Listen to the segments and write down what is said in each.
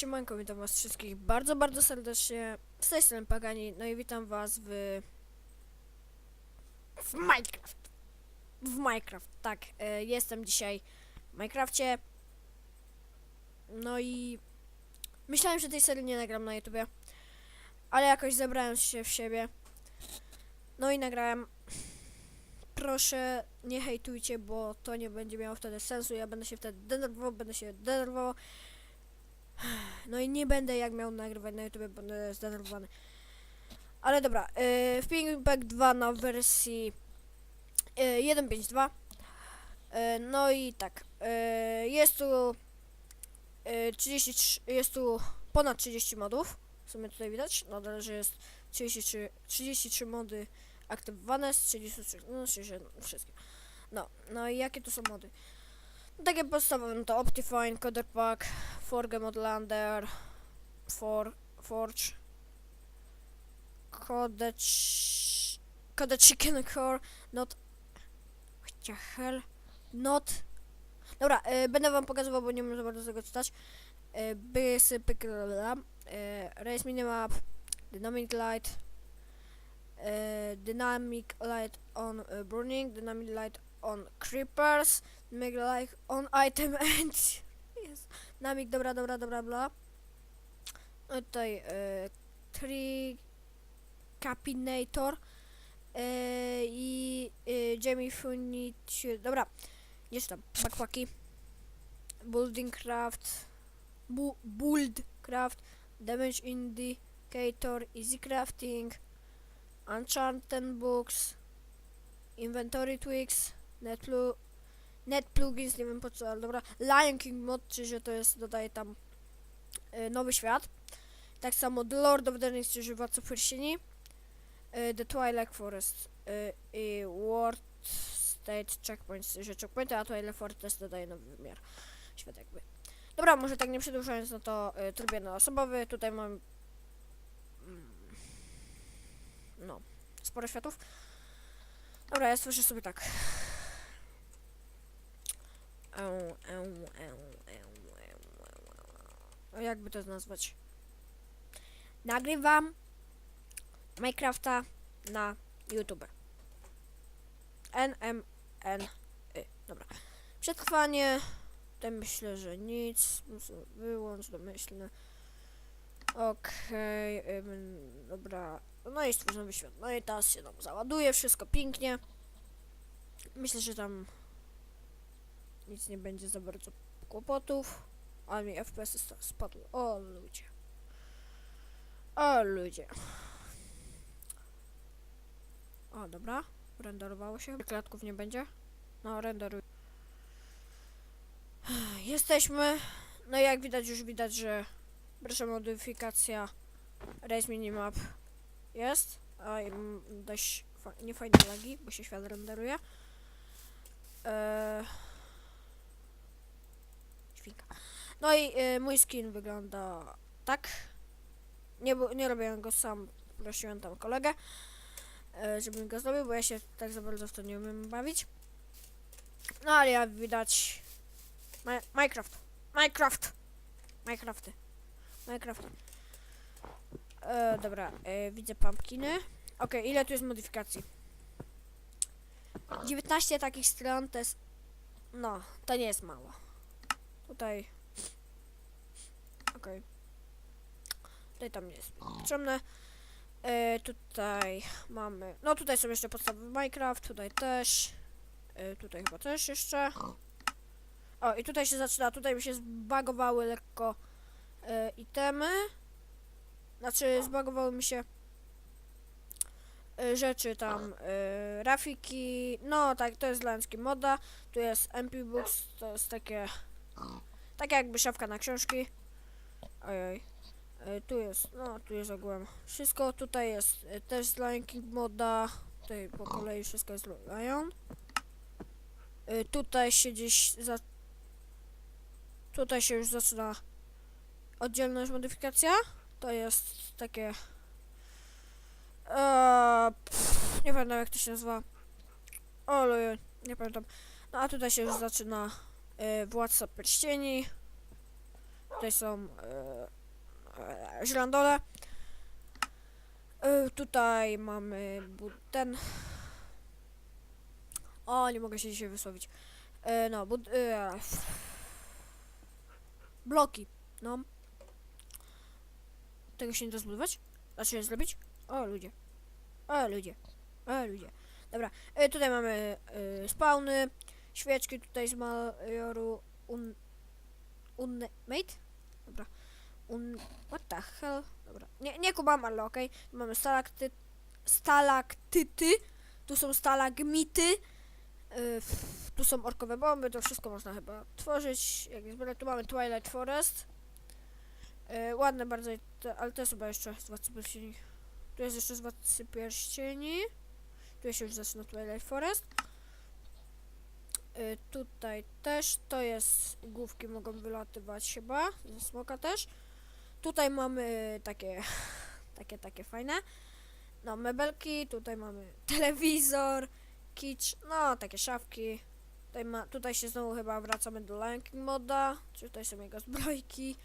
siemanko, witam was wszystkich bardzo, bardzo serdecznie. Z tej strony Pagani, no i witam was w... W Minecraft. W Minecraft, tak. E, jestem dzisiaj w Minecrafcie. No i... Myślałem, że tej serii nie nagram na YouTubie. Ale jakoś zebrałem się w siebie. No i nagrałem. Proszę, nie hejtujcie, bo to nie będzie miało wtedy sensu. Ja będę się wtedy denerwował, będę się denerwował. No i nie będę jak miał nagrywać na YouTube, będę zdenerwowany. Ale dobra, yy, Pingback 2 na wersji yy, 1.5.2 yy, No i tak, yy, jest tu yy, 33, jest tu ponad 30 modów W sumie tutaj widać, nadal, że jest 33, 33 mody aktywowane z 33, no 37, wszystkie No, no i jakie to są mody? Takie podstawowe, to Optifine, Coder Pack, Forge Modlander, For, Forge, Code, Code Chicken Core, Not, what the hell, Not, dobra, y, będę wam pokazywał, bo nie wiem za bardzo tego czytać, y, BS, Pykla, y, Race Minimap, Dynamic Light, y, Dynamic Light on y, Burning, Dynamic Light on Creepers, Make like on item and jest. Namik, dobra, dobra, dobra, bla. No tutaj y, Tree Capinator y, i y, Jamie Funici. Dobra, nie czytam. Backpacki. Building Craft. Bu build Craft. Damage Indicator. Easy Crafting. Enchanted Books. Inventory Tweaks. Netlu Net plugins, nie wiem po co, ale dobra. Lion King mod, czyli że to jest, dodaje tam y, nowy świat. Tak samo The Lord of the Rings, czyli Władców Pierścieni. Y, the Twilight Forest y, i World State Checkpoints, że checkpointy, a Twilight Forest dodaje nowy wymiar. Świat jakby. Dobra, może tak nie przedłużając, no to y, tryb jednoosobowy. Tutaj mam mm, no, sporo światów. Dobra, ja stworzę sobie tak. A jakby to nazwać? Nagrywam Minecrafta na YouTube. NMN. Y, dobra. Przetrwanie. Tutaj myślę, że nic. Wyłącz domyślne. Okej. ym, dobra. No i stworzymy świat. No i teraz się tam załaduje. Wszystko pięknie. Myślę, że tam nic nie będzie za bardzo kłopotów. Ale mi FPS sta- spadł. O ludzie. O ludzie. O, dobra. Renderowało się. Klatków nie będzie. No, renderuj. Jesteśmy. No jak widać, już widać, że pierwsza modyfikacja Race Minimap jest. A dość fa- niefajne lagi, bo się świat renderuje. Eee, No i y, mój skin wygląda tak. Nie, nie robiłem go sam, prosiłem tam kolegę, y, żeby mi go zrobił, bo ja się tak za bardzo w to nie umiem bawić. No ale jak widać... Mi- Minecraft. Minecraft. Minecrafty. Minecraft. E, dobra, e, widzę pumpkiny. Okej, ile tu jest modyfikacji? 19 takich stron to jest... No, to nie jest mało. Tutaj... Okej. Tutaj tam jest potrzebne. E, tutaj mamy... No tutaj są jeszcze podstawy Minecraft, tutaj też. E, tutaj chyba też jeszcze. O, i tutaj się zaczyna, tutaj mi się zbagowały lekko e, itemy. Znaczy, zbagowały mi się e, rzeczy tam, e, grafiki, no tak, to jest dla moda, tu jest MP Books, to jest takie, tak jakby szafka na książki, ojej, e, tu jest, no tu jest ogółem wszystko, tutaj jest e, też z Lion King moda, tutaj po kolei wszystko jest Lion, e, tutaj się gdzieś, za, tutaj się już zaczyna oddzielna już modyfikacja, to jest takie. Eee, pff, nie pamiętam jak to się nazywa. Ale nie pamiętam. No a tutaj się już zaczyna e, Władca Pierścieni. Tutaj są e, żrandole. E, tutaj mamy ten. O, nie mogę się dzisiaj wysłowić. E, no, bud- e, bloki. No. Tego się nie da zbudować? Znaczy zrobić? O, ludzie. O, ludzie. O, ludzie. Dobra, e, tutaj mamy e, spawny, świeczki tutaj z Majoru un... Unmate? Dobra. Un... What the hell? Dobra. Nie, nie kumam, ale okej. Tu Mamy stalakty... Stalaktyty. Tu są stalagmity. y, f- tu są orkowe bomby, to wszystko można chyba tworzyć. Jak byle, tu mamy Twilight Forest. Y, ładne bardzo, ale to jest chyba jeszcze z Władcy Pierścieni. Tu jest jeszcze z Władcy Pierścieni. Tu się już zaczyna Twilight Forest. Y, tutaj też to jest główki mogą wylatywać chyba, ze smoka też. Tutaj mamy takie, takie, takie fajne. No, mebelki, tutaj mamy telewizor, kicz, no, takie szafki. Tutaj, ma, tutaj się znowu chyba wracamy do Lanking Moda, czy tutaj są jego zbrojki.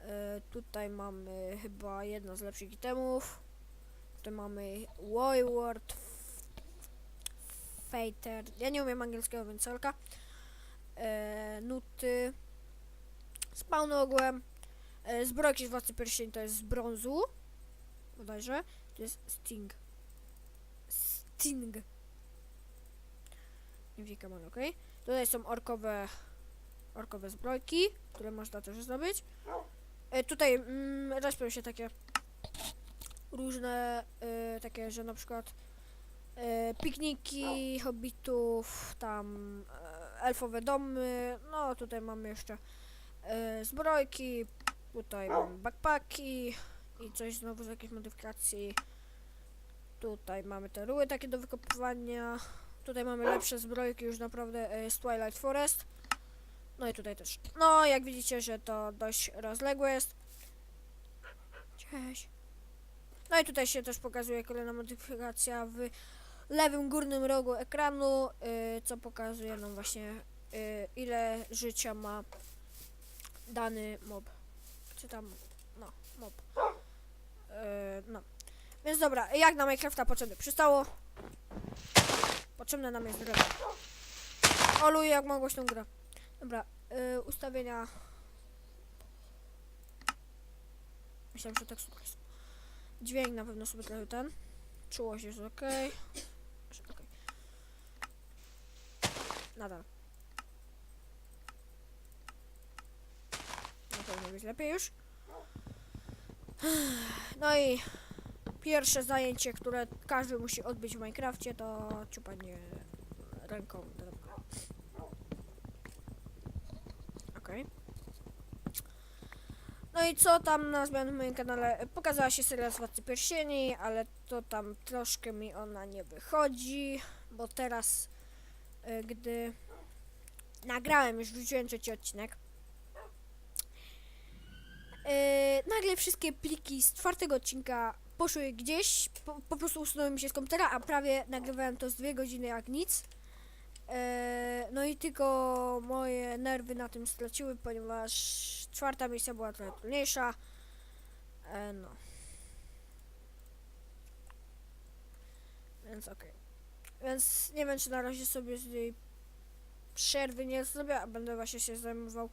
Y, tutaj mamy chyba jedno z lepszych itemów. Tutaj mamy Wayward Fater. Ja nie umiem angielskiego, więc solka. E, nuty. Spawny ogółem. E, zbrojki z Władcy Pierścieni to jest z brązu. Bodajże. To jest Sting. Sting. Nie wiem, ale okej. Tutaj są orkowe orkowe zbrojki, które można też zdobyć. E, tutaj mm, respią się takie różne e, takie, że na przykład e, pikniki hobbitów, tam e, elfowe domy, no tutaj mamy jeszcze e, zbrojki, tutaj mamy backpacki i coś znowu z jakiejś modyfikacji. Tutaj mamy te ruły takie do wykopywania. Tutaj mamy lepsze zbrojki już naprawdę e, z Twilight Forest. No i tutaj też. No, jak widzicie, że to dość rozległe jest. Cześć. No i tutaj się też pokazuje kolejna modyfikacja w lewym górnym rogu ekranu, y, co pokazuje nam właśnie y, ile życia ma dany mob. Czy tam, no, mob. Y, no. Więc dobra, jak na Minecrafta potrzebne przystało? Potrzebne nam jest drewno. Olu, jak mam głośną grę. Dobra, ustawienia. Myślałem, że tak super. Dźwięk na pewno sobie ten. Czułość jest ok. Okay. Nadal. Na pewno być lepiej już. No i pierwsze zajęcie, które każdy musi odbyć w Minecrafcie, to ciupanie ręką. Okej. No i co tam na zmianę w moim kanale? Pokazała się seria z Władcy Pierścieni, ale to tam troszkę mi ona nie wychodzi, bo teraz, gdy nagrałem, już wrzuciłem trzeci odcinek, y, nagle wszystkie pliki z czwartego odcinka poszły gdzieś, po, po prostu usunęły mi się z komputera, a prawie nagrywałem to z dwie godziny jak nic. E, no i tylko moje nerwy na tym straciły, ponieważ czwarta misja była trochę trudniejsza. E, no. Więc okej. Więc nie wiem, czy na razie sobie z niej przerwy nie zrobię, a będę właśnie się zajmował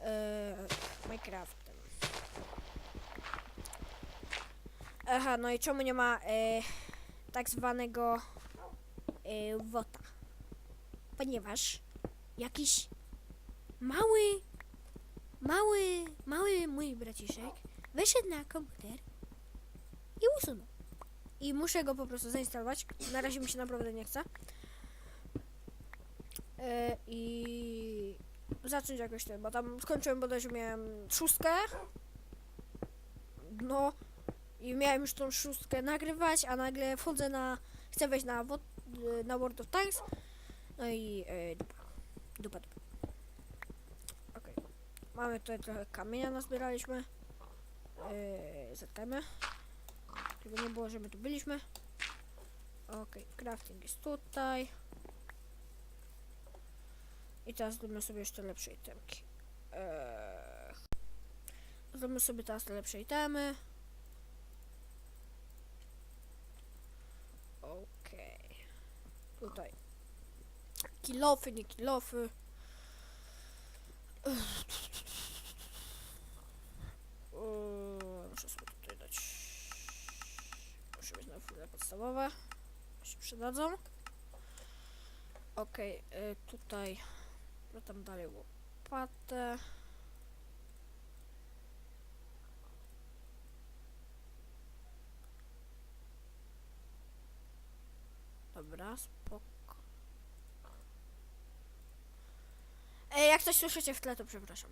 e, Minecraftem. Aha, no i czemu nie ma e, tak zwanego e, wota? ponieważ jakiś mały, mały, mały mój braciszek wyszedł na komputer i usunął. I muszę go po prostu zainstalować. Na razie mi się naprawdę nie chce. E, I zacząć jakoś ten, bo tam skończyłem bodajże miałem szóstkę. No i miałem już tą szóstkę nagrywać, a nagle wchodzę na, chcę wejść na, na World of Tanks no i e, dupa. Dupa, dupa. Okej. Mamy tutaj trochę kamienia nazbieraliśmy. Yy, zatkajmy. Żeby nie było, że my tu byliśmy. Okej, crafting jest tutaj. I teraz zrobimy sobie jeszcze lepsze itemki. Eee, sobie teraz te lepsze itemy. Okej. Tutaj. Kilofy, nie kilofy. Eee, Muszę sobie tutaj dać. Muszę mieć na chwilę podstawowe. Się przydadzą. Okej, y, tutaj. Tam dalej łopatę. Dobra, spoko. Ej, jak coś słyszycie w tle, to przepraszam.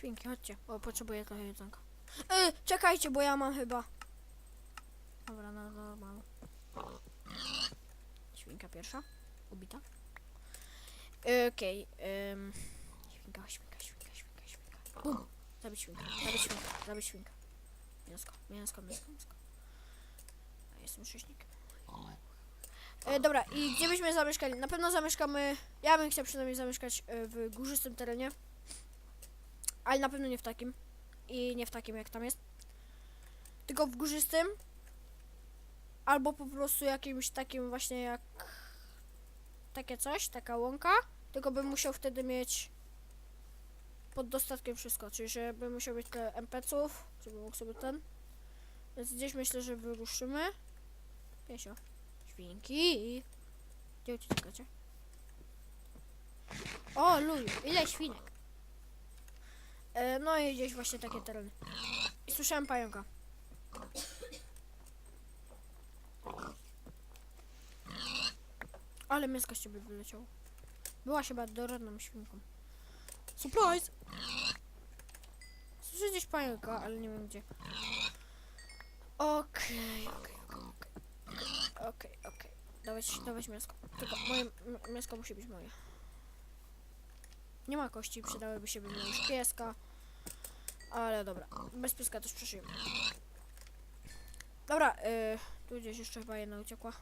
Świnki, chodźcie, bo potrzebuję trochę jedzonka. Yy, czekajcie, bo ja mam chyba. Dobra, no normalnie. Świnka pierwsza, ubita. Yy, Okej, ym, świnka, świnka, świnka, świnka, świnka. Bum! Zabić świnkę, zabić świnkę, zabić świnkę. Mięsko, mięsko, mięsko, mięsko. A jestem rzeźnikiem. E, dobra, i gdzie byśmy zamieszkali? Na pewno zamieszkamy. Ja bym chciał przynajmniej zamieszkać e, w górzystym terenie. Ale na pewno nie w takim. I nie w takim jak tam jest. Tylko w górzystym. Albo po prostu jakimś takim właśnie jak takie coś, taka łąka. Tylko bym musiał wtedy mieć pod dostatkiem wszystko. Czyli żeby musiał mieć te NPC-ów, żeby mógł sobie ten. Więc gdzieś myślę, że wyruszymy. Piesio. Świnki. Gdzie uciekacie? O, luju, ile świnek. E, no i gdzieś właśnie takie tereny. I słyszałem pająka. Ale mięsko z ciebie wyleciało. Była chyba dorodną świnką. Surprise! Słyszę gdzieś pająka, ale nie wiem gdzie. Okej, okej, okej, okej. Okej. Dawać, dawać mięsko. Tylko moje mięsko musi być moje. Nie ma kości, przydałyby się mi już pieska. Ale dobra, bez pieska też przeżyjemy. Dobra, y, tu gdzieś jeszcze chyba jedna uciekła.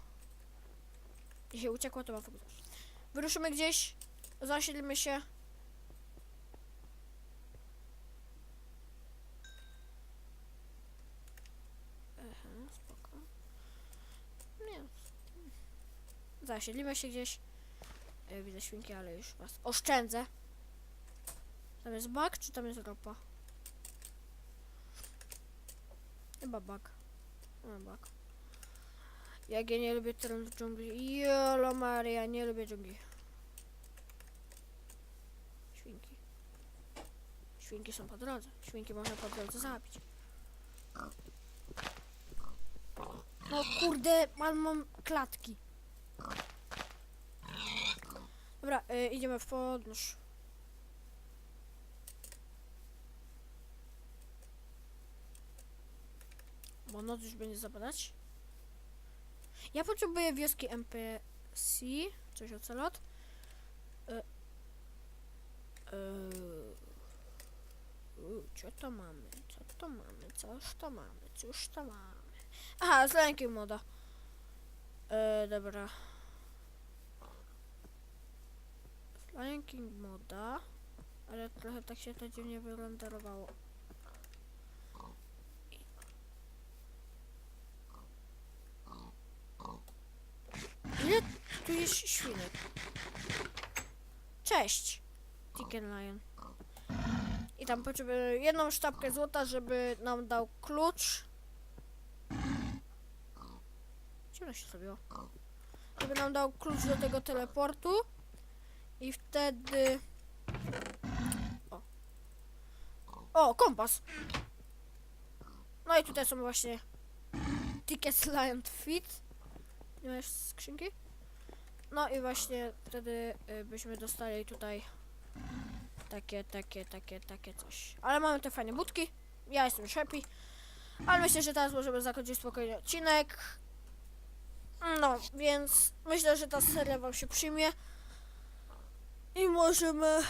Jeśli uciekła, to ma fokus. Wyruszymy gdzieś, zasiedlimy się. Zasiedlimy się gdzieś. E, widzę świnki, ale już was oszczędzę. Tam jest bak, czy tam jest ropa? Chyba bak. No, bak. Jak ja nie lubię teren w dżungli. Jolo Maria, nie lubię dżungli. Świnki. Świnki są po drodze. Świnki można po drodze zabić. No kurde, mam, mam klatki. Dobra, y, idziemy w podróż. Bo noc już będzie zapadać. Ja potrzebuję wioski NPC, coś o celot. Y, y, u, co to mamy? Co to mamy? Coś to mamy? Cóż to mamy? Aha, z lękiem moda. E, dobra. Lion moda, ale trochę tak się to dziwnie wyrenderowało. Ile tu jest świnek? Cześć, Chicken Lion. I tam potrzebujemy jedną sztabkę złota, żeby nam dał klucz. Ciemno się zrobiło. Żeby nam dał klucz do tego teleportu. I wtedy... O. O, kompas. No i tutaj są właśnie Tickets Lion Fit. Nie masz skrzynki? No i właśnie wtedy y, byśmy dostali tutaj takie, takie, takie, takie coś. Ale mamy te fajne budki. Ja jestem już happy. Ale myślę, że teraz możemy zakończyć spokojnie odcinek. No, więc myślę, że ta seria wam się przyjmie. I możemy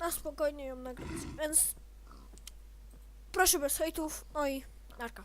na spokojnie ją nagrać. Więc proszę bez hejtów. No i narka.